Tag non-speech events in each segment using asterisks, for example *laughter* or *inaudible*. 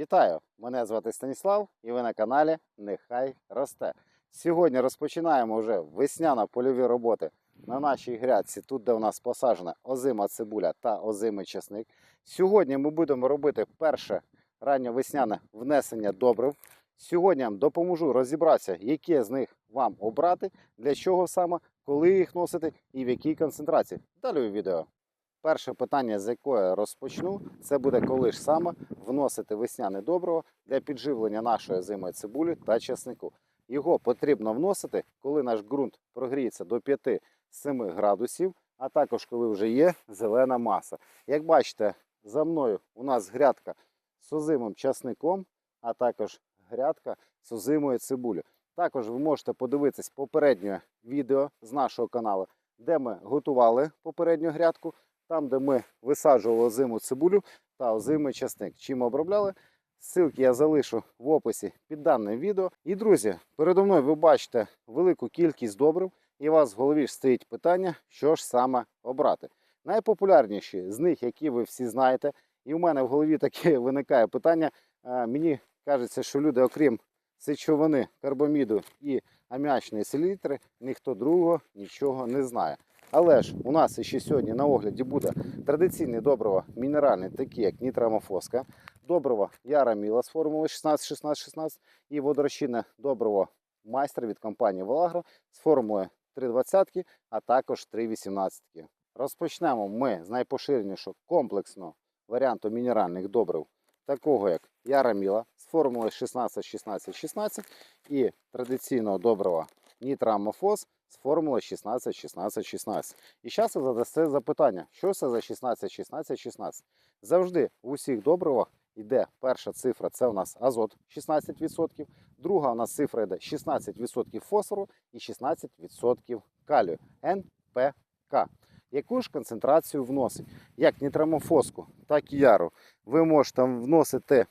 Вітаю! Мене звати Станіслав і ви на каналі Нехай росте. Сьогодні розпочинаємо вже весняно-польові роботи на нашій грядці, тут де у нас посаджена озима цибуля та озимий часник. Сьогодні ми будемо робити перше ранньовесняне внесення добрив. Сьогодні я вам допоможу розібратися, які з них вам обрати, для чого саме, коли їх носити і в якій концентрації. Далі у відео. Перше питання, з якого я розпочну, це буде коли ж саме вносити весняне добриво для підживлення нашої зимої цибулі та чеснику. Його потрібно вносити, коли наш ґрунт прогріється до 5-7 градусів, а також коли вже є зелена маса. Як бачите, за мною у нас грядка з озимим часником, а також грядка з озимою цибулею. Також ви можете подивитись попереднє відео з нашого каналу, де ми готували попередню грядку, там, де ми висаджували озиму цибулю та озимий часник. Чим обробляли? Ссылки я залишу в описі під даним відео. І, друзі, передо мною ви бачите велику кількість добрив, і у вас в голові ж стоїть питання, що ж саме обрати. Найпопулярніші з них, які ви всі знаєте, і в мене в голові таке *laughs* виникає питання. Мені кажеться, що люди, окрім сечовини, карбаміду і аміачної селітри, ніхто другого нічого не знає. Але ж у нас ще сьогодні на огляді буде традиційне добриво мінеральне, такі як нітрамофоска, добриво Яра Міла з формули 16-16-16 і водорозчинне добриво майстер від компанії Волагро з формулою 320, а також 318. Розпочнемо ми з найпоширенішого комплексного варіанту мінеральних добрив, такого як Яра Міла з формулою 16-16-16 і традиційного добрива Нітрамофос з формулою 16-16-16. І зараз ви задасте запитання, що це за 16-16-16? Завжди в усіх добривах йде перша цифра, це у нас азот 16%, друга у нас цифра йде 16% фосфору і 16% калію НПК. Яку ж концентрацію вносить? Як нітрамофоску, так і яру. Ви можете вносити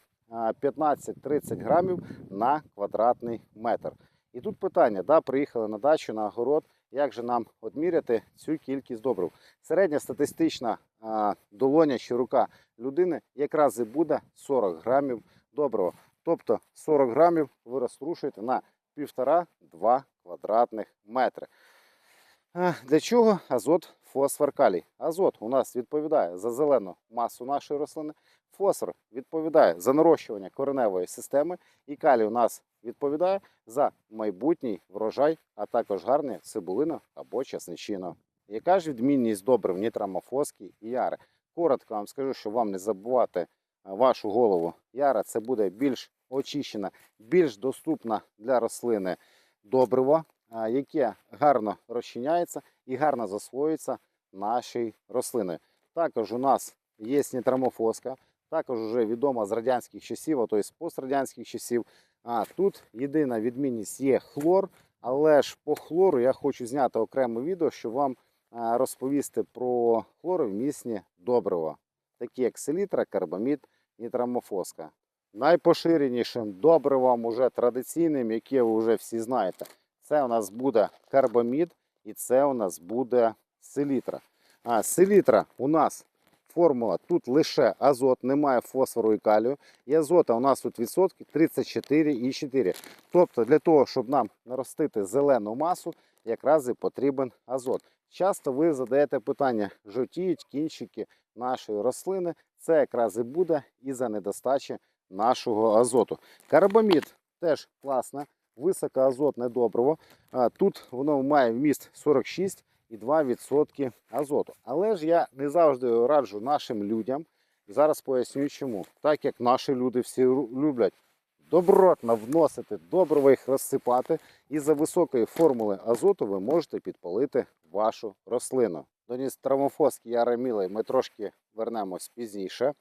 15-30 грамів на квадратний метр. І тут питання: да, приїхали на дачу, на огород, як же нам відміряти цю кількість добрив? Середня статистична а, долоня чи рука людини якраз і буде 40 грамів добрива. Тобто 40 грамів ви розрушуєте на 1,5-2 квадратних метри. Е, Для чого азот, фосфор, калій? Азот у нас відповідає за зелену масу нашої рослини, фосфор відповідає за нарощування кореневої системи, і калій у нас відповідає за майбутній врожай, а також гарне цибулино або часничино. Яка ж відмінність добрив нітрамофоски і яри? Коротко вам скажу, щоб вам не забувати е, вашу голову. Яра це буде більш очищена, більш доступна для рослини добриво, а, яке гарно розчиняється і гарно засвоюється нашою рослиною. Також у нас є нітрамофоска, також вже відома з радянських часів, а то з пострадянських часів. А тут єдина відмінність є хлор, але ж по хлору я хочу зняти окреме відео, щоб вам розповісти про хлоровмісні добрива, такі як селітра, карбамід, нітрамофоска. Найпоширенішим добривом уже традиційним, яке ви вже всі знаєте, це у нас буде карбамід і це у нас буде селітра. А селітра у нас формула тут лише азот, немає фосфору і калію. І азота у нас тут відсотки 34,4. Тобто для того, щоб нам наростити зелену масу, якраз і потрібен азот. Часто ви задаєте питання, жовтіють кінчики нашої рослини. Це якраз і буде із-за недостачі нашого азоту. Карбамід теж класне, високоазотне добриво. Тут воно має вміст 46,2% азоту. Але ж я не завжди раджу нашим людям. Зараз поясню чому. Так як наші люди всі люблять добротно вносити, добриво їх розсипати, і за високої формули азоту ви можете підпалити вашу рослину. До ністрамофоски ярамілої ми трошки вернемось пізніше.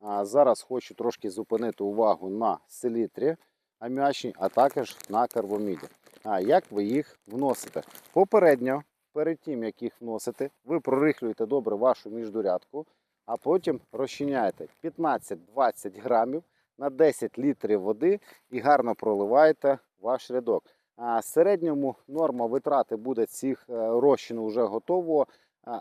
А зараз хочу трошки зупинити увагу на селітрі аміачній, а також на карбоміді. А як ви їх вносите? Попередньо, перед тим як їх вносити, ви прорихлюєте добре вашу міждурядку, а потім розчиняєте 15-20 грамів на 10 літрів води і гарно проливаєте ваш рядок. А середньому норма витрати буде цих е, розчину вже готового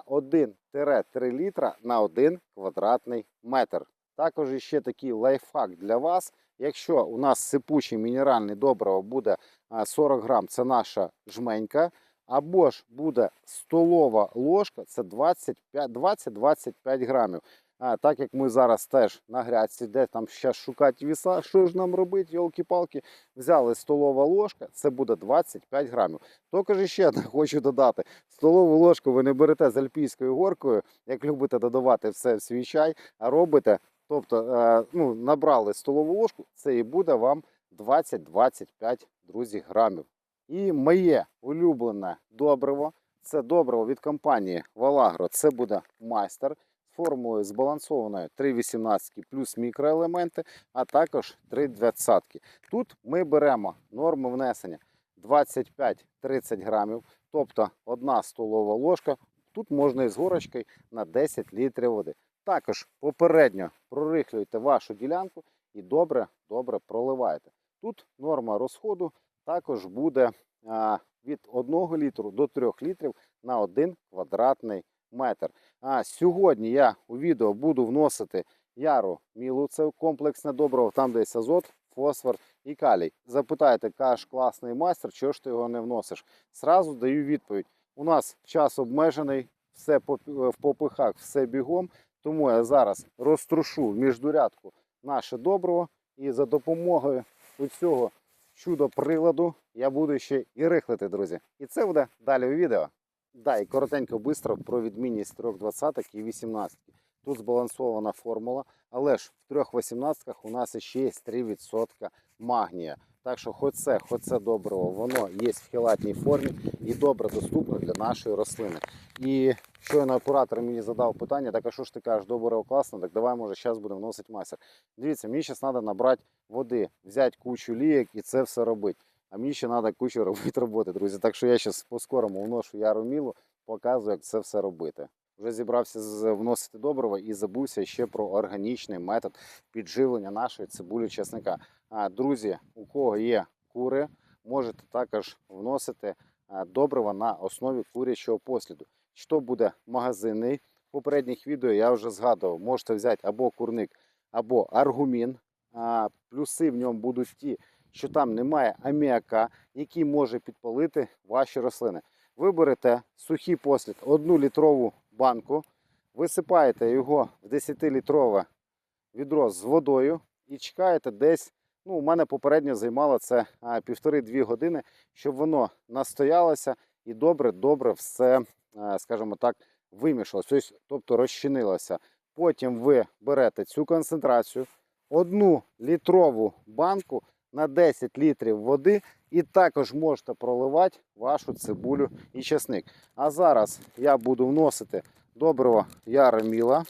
1-3 літра на 1 квадратний метр. Також ще такий лайфхак для вас. Якщо у нас сипуче мінеральне добриво буде 40 грам, це наша жменька, або ж буде столова ложка, це 20-25 грамів. А, так як ми зараз теж на грядці, де там зараз шукати віса, що ж нам робити, йолки-палки, взяли столова ложка, це буде 25 грамів. Також ще одне хочу додати: столову ложку ви не берете з альпійською горкою, як любите додавати все в свій чай, а робите, тобто е, ну, набрали столову ложку, це і буде вам 20-25 друзі грамів. І моє улюблене добриво це добриво від компанії Vaлагro. Це буде майстер з формулою збалансованою 3,18 плюс мікроелементи, а також 3,20. Тут ми беремо норму внесення 25-30 грамів, тобто одна столова ложка. Тут можна із горочкою на 10 літрів води. Також попередньо прорихлюйте вашу ділянку і добре, добре проливаєте. Тут норма розходу також буде від 1 літру до 3 літрів на 1 квадратний метр. А сьогодні я у відео буду вносити яру мілу, це комплексне добриво, там десь азот, фосфор і калій. Запитайте, каш класний майстер, чого ж ти його не вносиш? Сразу даю відповідь. У нас час обмежений, все в попихах, все бігом. Тому я зараз розтрушу в міждурядку наше добриво і за допомогою цього чудо-приладу я буду ще і рихлити, друзі. І це буде далі у відео. Да, і коротенько бистро про відмінність трьох двадцяток і 18. Тут збалансована формула, але ж в трьох 18 у нас ще є 3% магнія. Так що хоч це, хоч це добриво, воно є в хілатній формі і добре доступно для нашої рослини. І щойно оператор мені задав питання, так а що ж ти кажеш, добриво класно, так давай, може, зараз будемо вносити майстер. Дивіться, мені зараз треба набрати води, взяти кучу лієк і це все робити. А мені ще треба кучу *laughs* робити роботи, друзі. Так що я зараз по-скорому вношу яру мілу, показую, як це все робити. Вже зібрався вносити добриво і забувся ще про органічний метод підживлення нашої цибулі чесника. А, друзі, у кого є кури, можете також вносити а, добриво на основі курячого посліду. Що буде магазинний? В попередніх відео я вже згадував, можете взяти або курник, або аргумін. А, плюси в ньому будуть ті, що там немає аміака, який може підпалити ваші рослини. Ви берете сухий послід, одну літрову банку, висипаєте його в 10-літрове відро з водою і чекаєте десь. Ну, у мене попередньо займало це півтори-дві години, щоб воно настоялося і добре-добре все, скажімо так, вимішалося, тобто- розчинилося. Потім ви берете цю концентрацію, одну літрову банку на 10 літрів води і також можете проливати вашу цибулю і чесник. А зараз я буду вносити доброго яроміла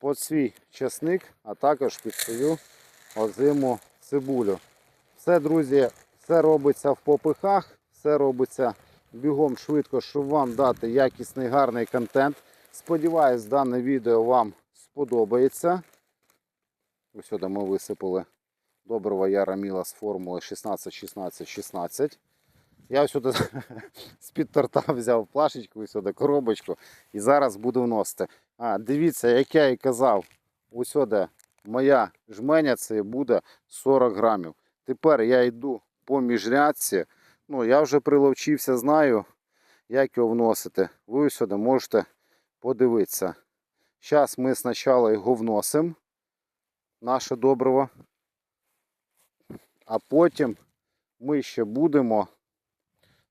під свій чесник, а також під свою озиму цибулю. Все, друзі, все робиться в попихах, все робиться бігом швидко, щоб вам дати якісний гарний контент. Сподіваюсь, дане відео вам сподобається. Ось сюди ми висипали доброго яра міла з формули 16-16-16. Я сюди *laughs* з-під торта взяв плашечку, ось сюди коробочку і зараз буду вносити. А, дивіться, як я і казав, ось сюди моя жменя це буде 40 грамів. Тепер я йду по міжрядці. Ну, я вже приловчився, знаю, як його вносити. Ви сюди можете подивитися. Зараз ми спочатку його вносимо, наше добриво. А потім ми ще будемо.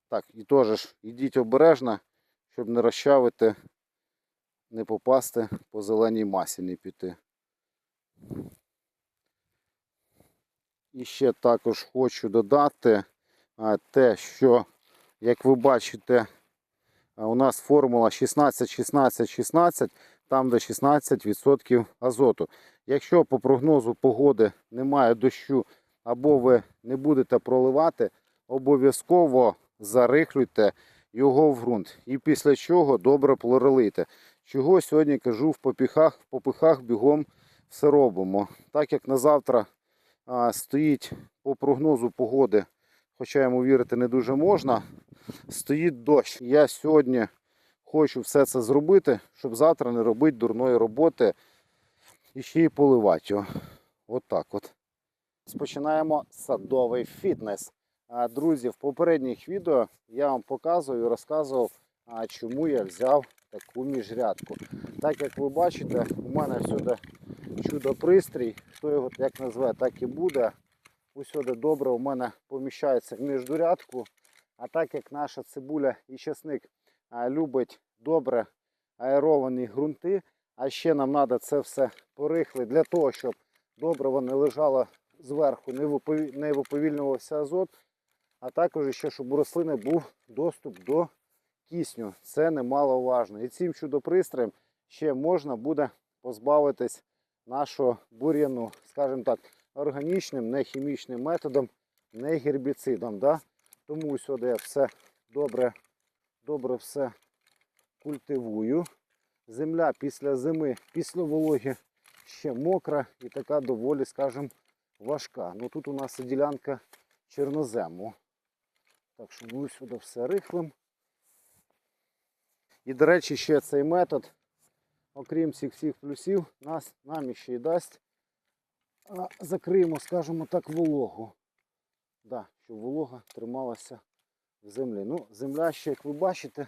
Так, і теж ж ідіть обережно, щоб не розчавити, не попасти по зеленій масі, не піти. І ще також хочу додати те, що, як ви бачите, у нас формула 16-16-16, там де 16% азоту. Якщо по прогнозу погоди немає дощу, або ви не будете проливати, обов'язково зарихлюйте його в ґрунт. І після чого добре пролийте. Чого сьогодні кажу в попихах, в попихах бігом все робимо. Так як на завтра а, стоїть по прогнозу погоди, хоча йому вірити не дуже можна, стоїть дощ. Я сьогодні хочу все це зробити, щоб завтра не робити дурної роботи і ще й поливати його. От так от. Розпочинаємо садовий фітнес. Друзі, в попередніх відео я вам показував і розказував, чому я взяв таку міжрядку. Так як ви бачите, у мене всюди чудо-пристрій, хто його як назве, так і буде. Усюди добре у мене поміщається в міждурядку. А так як наша цибуля і часник любить добре аеровані ґрунти, а ще нам треба це все порихли для того, щоб добриво не лежало зверху, не виповільнювався азот, а також ще, щоб у рослини був доступ до кисню. Це немаловажно. І цим чудо-пристроєм ще можна буде позбавитись нашого бур'яну, скажімо так, органічним, не хімічним методом, не гербіцидом. Да? Тому сюди я все добре, добре все культивую. Земля після зими, після вологи ще мокра і така доволі, скажімо, важка. Ну тут у нас ділянка чорнозему. Так що ми сюди все рихлим. І, до речі, ще цей метод, окрім всіх всіх плюсів, нас, нам ще й дасть. а, Закриємо, скажімо так, вологу. Да, щоб волога трималася в землі. Ну, земля ще, як ви бачите,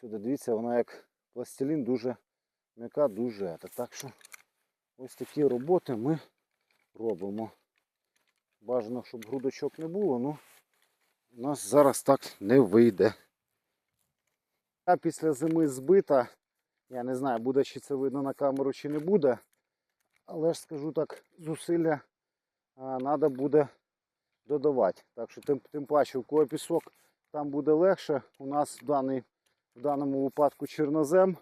сюди дивіться, вона як пластилін дуже м'яка, дуже. ета. Так що ось такі роботи ми робимо. Бажано, щоб грудочок не було, ну у нас зараз так не вийде. А після зими збита, я не знаю, буде чи це видно на камеру, чи не буде. Але ж скажу так, зусилля треба буде додавати. Так що тим, тим паче, у кого пісок там буде легше. У нас в, даний, в даному випадку чорнозем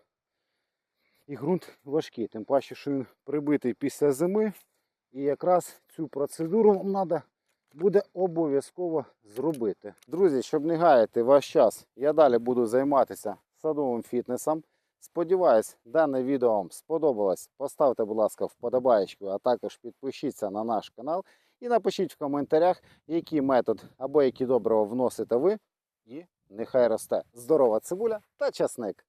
і ґрунт важкий. Тим паче, що він прибитий після зими. І якраз цю процедуру вам треба буде обов'язково зробити. Друзі, щоб не гаяти ваш час, я далі буду займатися садовим фітнесом. Сподіваюсь, дане відео вам сподобалось. Поставте, будь ласка, вподобаєчку, а також підпишіться на наш канал і напишіть в коментарях, який метод або які добрива вносите ви. І нехай росте здорова цибуля та часник.